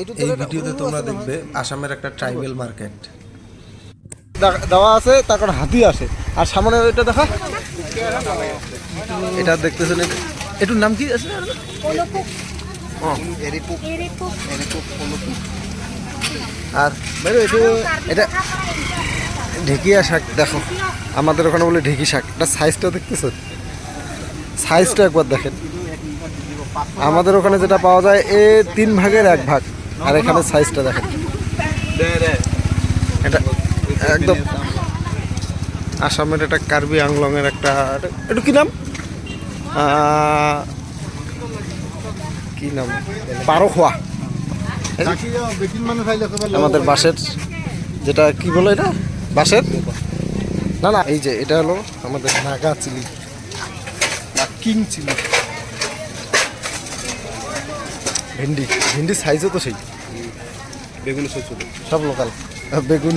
এই ভিডিওতে তোমরা দেখবে আসামের একটা ট্রাইবেল মার্কেট দেওয়া আছে তারপর হাতি আসে। আর সামনে ওইটা দেখা। এটা দেখতেছেন এটা এটার নাম কি আছে? আর বাইরে এটা এটা ঢেকিয়া শাক দেখো। আমাদের ওখানে বলে ঢেকি শাক। এটা সাইজটা দেখতেছো? সাইজটা একবার দেখেন। আমাদের ওখানে যেটা পাওয়া যায় এ তিন ভাগের এক ভাগ। আর এখানে সাইজটা দেখেন। এটা একদম আসামের এটা কার্বি আংলংয়ের একটা একটু কি নাম? কি নাম? পারখোয়া আমাদের বাসের যেটা কি বলে এটা? বাসের না না এই যে এটা হলো আমাদের নাগা চিলি। বা কিং চিলি। ভেন্ডি। ভেন্ডি সাইজও তো সেই। বেগুন ছোট সব লোকাল বেগুন।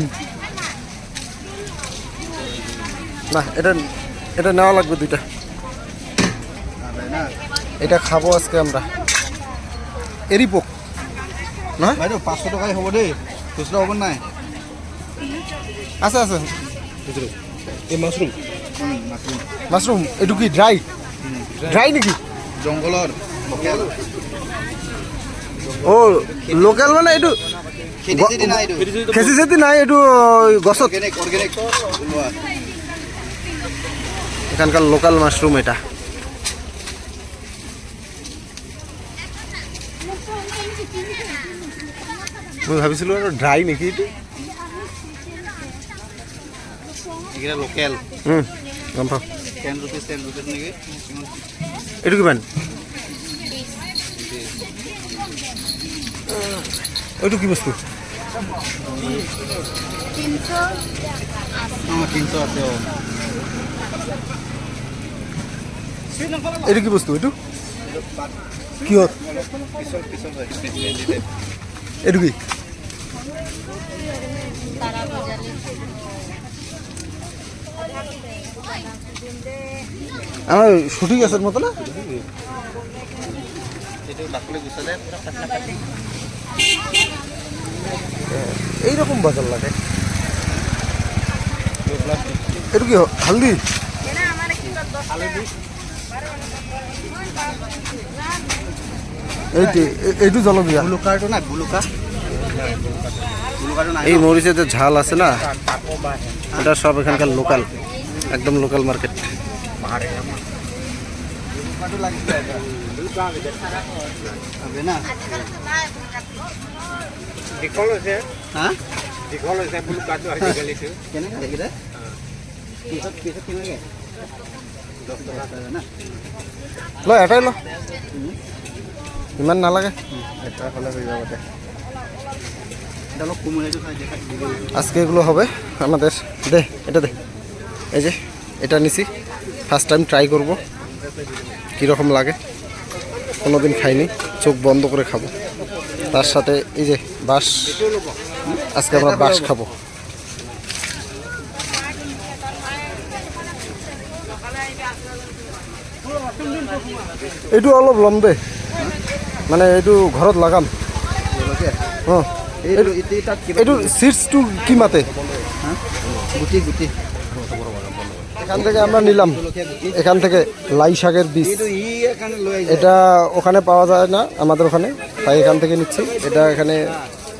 না এটা এটা নেওয়া লাগবে দুইটা। এটা খাব আজকে আমরা। এরি পোক। না? বাইদেউ পাঁচশো টকাই হ'ব দেই খুচরা হ'ব নাই। আছে আছে। এই মাছৰুম মাশরুম এইটো কি ড্রাই ড্রাই নেকি? জংঘলৰ লোকেল ও লোকেল মানে এইটো খেচি চেতি নাই এইটো গছত। এখানকার লোকাল মাশরুম এটা। মই ভাবিছিলো আৰু ড্ৰাই নেকি এইটো? লোকেল গম পাওঁ। এইটো কিমান? এইটো কি বস্তু? তিনিশ আছে অঁ এইটো কি বস্তু এইটো কিহত এইটো কি? আমার শুটিং আছে মতো না? এইটো বাকলি গুচালে পুৰা পাতলা পাতলা এইরকম বাজার লাগে। এটা কি হালদি? এইটি জলকীয়া গুলুকাৰটো নাই। গুলুকা এই মরিচের যে ঝাল আছে না এটা সব এখানকার লোকাল একদম লোকাল মার্কেট। না দীঘল হৈছে। হা? দীঘল হৈছে বোলো কাটো আজিকালিতো কেনেকৈ এইকেইটা পিছত পিছত কেনেকৈ দহ টকা। আছে না? ল এটাই ল। ইমান নালাগে। এটা হ'লে যাব আজকে এগুলো হবে? আমাদের দে এটা দে। এই যে এটা নিছি। ফার্স্ট টাইম ট্রাই করব। কীরকম লাগে? কোনো দিন খাইনি। চোখ বন্ধ করে খাব। তার সাথে এই যে বাঁশ আজকে আমরা বাঁশ খাব। এইটো অলপ ল'ম দে মানে এইটো ঘৰত লগাম। এইটো সিটসটু কি মাতে? গুটি গুটি। এখান থেকে আমরা নিলাম। এখান থেকে লাই শাকের বীজ। এটা ওখানে পাওয়া যায় না, আমাদের ওখানে। তাই এখান থেকে নিচ্ছি। এটা এখানে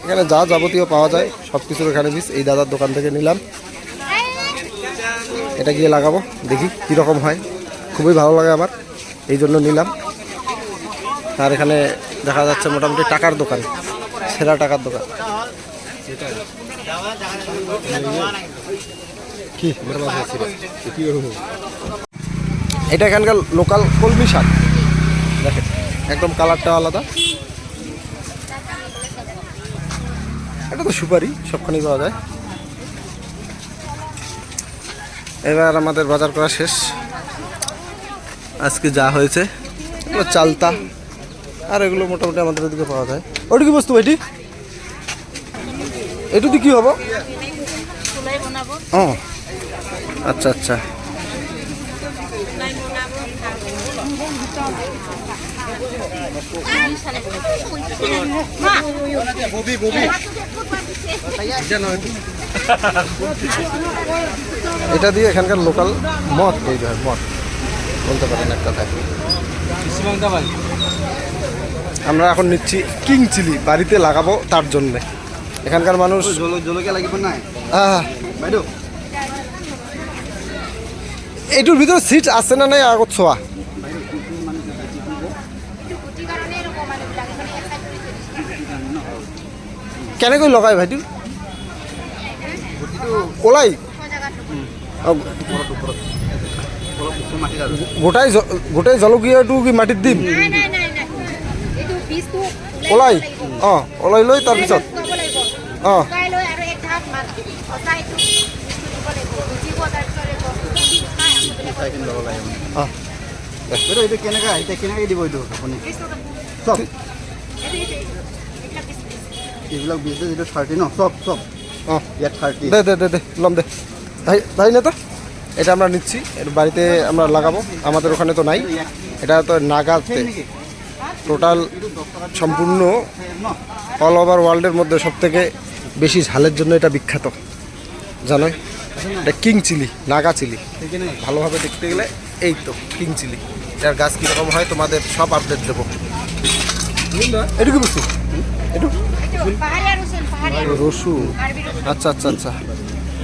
এখানে যা যাবতীয় পাওয়া যায় সব কিছুর এখানে বীজ। এই দাদার দোকান থেকে নিলাম। এটা গিয়ে লাগাবো, দেখি কীরকম হয়। খুবই ভালো লাগে আমার, এই জন্য নিলাম। আর এখানে দেখা যাচ্ছে মোটামুটি টাকার দোকান, সেরা টাকার দোকান। কি? এটা এখানকার লোকাল কলমি শাক। দেখেন একদম কালারটা আলাদা। এটা তো সুপারি সবখানে পাওয়া যায়। এবার আমাদের বাজার করা শেষ। আজকে যা হয়েছে এগুলো চালতা আর এগুলো মোটামুটি আমাদের ওদিকে পাওয়া যায়। ওটা কি বস্তু এটি এটু কি হব? ও। আচ্ছা আচ্ছা। এটা দিয়ে এখানকার লোকাল মদ তৈরি হয় মদ। বলতে পারেন একটা থাকে আমরা এখন নিচ্ছি কিং চিলি বাড়িতে লাগাবো তার জন্যে। এখানকার মানুষ জল- জলকীয়া লাগিব নাই বাইদেউ এইটোৰ ভিতৰত চিট আছে নে নাই আগত চোৱা? কেনেকৈ লগাই ভাইটি? ওলাই। গোটাই গোটেই জলকীয়াটো কি মাটিত দিম? ওলাই। অঁ ওলাই লৈ তাৰপিছত অঁ। কেনেকৈ এতিয়া কেনেকৈ দিব এইটো আপুনি এইবিলাক বিজনেছ এইটো থাৰ্টি ন অঁ ইয়াত থাৰ্টি দে দে দে দে লম তো? এটা আমরা নিচ্ছি বাড়িতে আমরা লাগাবো। আমাদের ওখানে তো নাই। এটা তো নাগাতে টোটাল সম্পূর্ণ অল ওভার ওয়ার্ল্ডের মধ্যে সব থেকে বেশি ঝালের জন্য এটা বিখ্যাত। জানোই? এটা কিং চিলি, নাগা চিলি। ভালোভাবে দেখতে গেলে এই তো, কিং চিলি। এটার গাছ কীরকম হয় তোমাদের সব আপডেট দেবো। এটা কি বস্তু? একটু এইটো পাহাৰীয়া ৰচুন পাহাৰীয়া রসুন। আচ্ছা আচ্ছা আচ্ছা।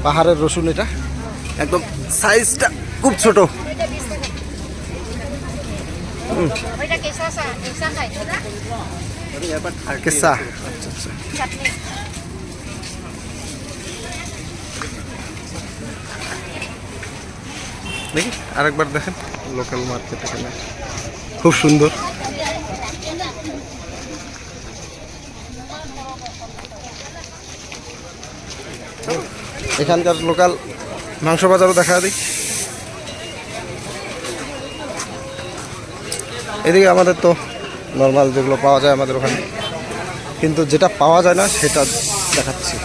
পাহাড়ের রসুন এটা? একদম সাইজটা খুব ছোট। ওইটা বিশ টাকা দেখি, আরেকবার দেখেন। লোকাল মার্কেট এখানে। খুব সুন্দর। এখানকার লোকাল মাংস বাজারও দেখা দিই এদিকে আমাদের তো নর্মাল যেগুলো পাওয়া যায় আমাদের ওখানে। কিন্তু যেটা পাওয়া যায় না, সেটা দেখাচ্ছি।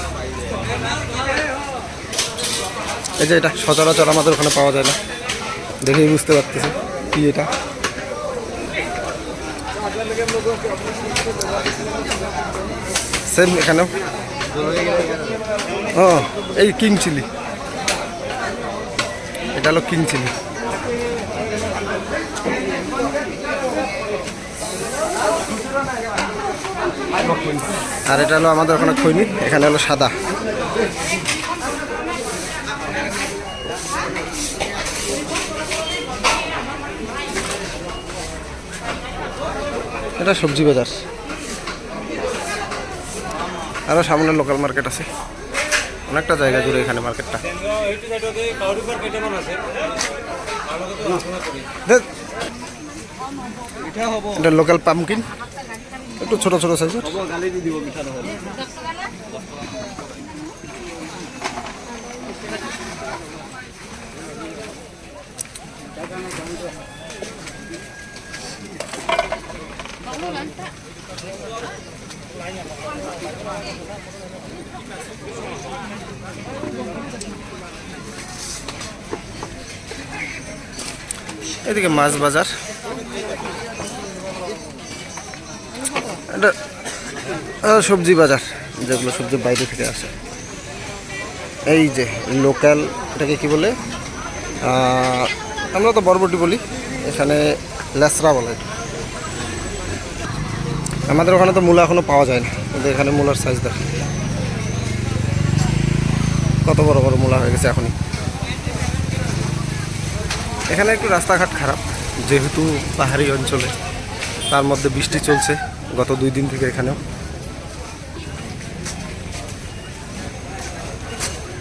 এই যে এটা সচরাচর আমাদের ওখানে পাওয়া যায় না। দেখেই বুঝতে পারতেছি কি এটা। সেম এখানেও। ও, এই কিং চিলি। এটা হলো কিং চিলি। আর এটা হলো আমাদের ওখানে খৈনি, এখানে হলো সাদা। এটা সবজি বাজার। আরও সামনে লোকাল মার্কেট আছে। অনেকটা জায়গা জুড়ে এখানে মার্কেটটা এটা লোকাল পামকিন একটু ছোট ছোট সাইজের হ'ব গালি দি দিব মিঠা নহ'লে এদিকে মাছ বাজার। এটা সবজি বাজার, যেগুলো সবজি বাইরে থেকে আসে। এই যে লোকাল, এটাকে কি বলে? আমরা তো বরবটি বলি, এখানে লেসরা বলে। আমাদের ওখানে তো মূলা এখনও পাওয়া যায় না। কিন্তু এখানে মূলার সাইজ দেখ। কত বড় বড় মূলা হয়ে গেছে এখনই। এখানে একটু রাস্তাঘাট খারাপ, যেহেতু পাহাড়ি অঞ্চলে। তার মধ্যে বৃষ্টি চলছে গত দুই দিন থেকে এখানেও।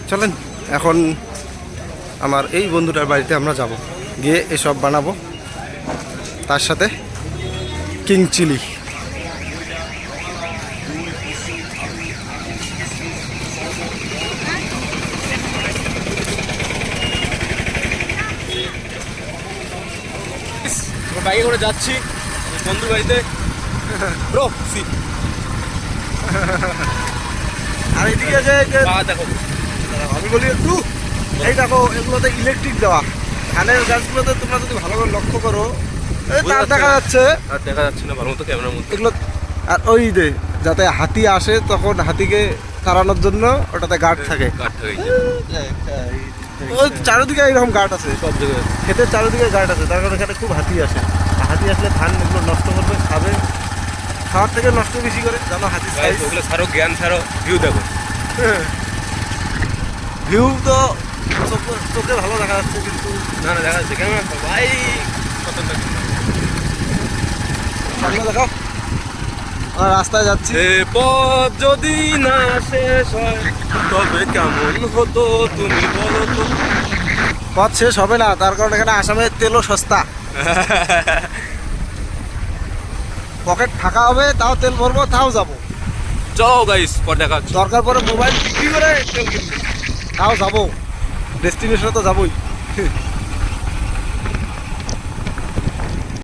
চলেন, এখন আমার এই বন্ধুটার বাড়িতে আমরা যাব। গিয়ে এসব বানাবো। তার সাথে কিং চিলি। বাইকে করে যাচ্ছি। বন্ধু বাড়িতে। Bro C. আর এদিকে যে দেখো। আমি বলি একটু এই দেখো এগুলোতে ইলেকট্রিক দেওয়া। ধানের গাছগুলোতে তোমরা যদি ভালো করে লক্ষ্য করো তার দেখা যাচ্ছে। আর দেখা যাচ্ছে না ভালো মতো ক্যামেরার মধ্যে। এগুলো আর ওই যে যাতে হাতি আসে তখন হাতিকে তাড়ানোর জন্য ওটাতে গার্ড থাকে। কাঠ থাকে। ওই চারিদিকে এরকম গার্ড আছে। সব জায়গায় ক্ষেতের চারিদিকে গার্ড আছে তার কারণে এখানে খুব হাতি আসে। হাতি আসলে ধান এগুলো নষ্ট করবে খাবে। খাওয়ার থেকে নষ্ট বেশি করে জানো হাতি ওগুলো ছাড়ো জ্ঞান ছাড়ো ভিউ দেখো। ভিউ তো চোখে- ভালো দেখা যাচ্ছে কিন্তু না না দেখা যাচ্ছে। ভাই খতরনাক সামনে দেখাও। রাস্তায় যাচ্ছি। পথ যদি না শেষ হয় তবে কেমন হতো তুমি বলো তো? পথ শেষ হবে না তার কারণ এখানে আসামের তেলও সস্তা। পকেট ফাঁকা হবে তাও তেল ভরবো তাও যাব। চলো গাইস পর দেখা দরকার পরে মোবাইল বিক্রি করে তেল কিনবো। তাও যাব। ডেস্টিনেশনে তো যাবোই।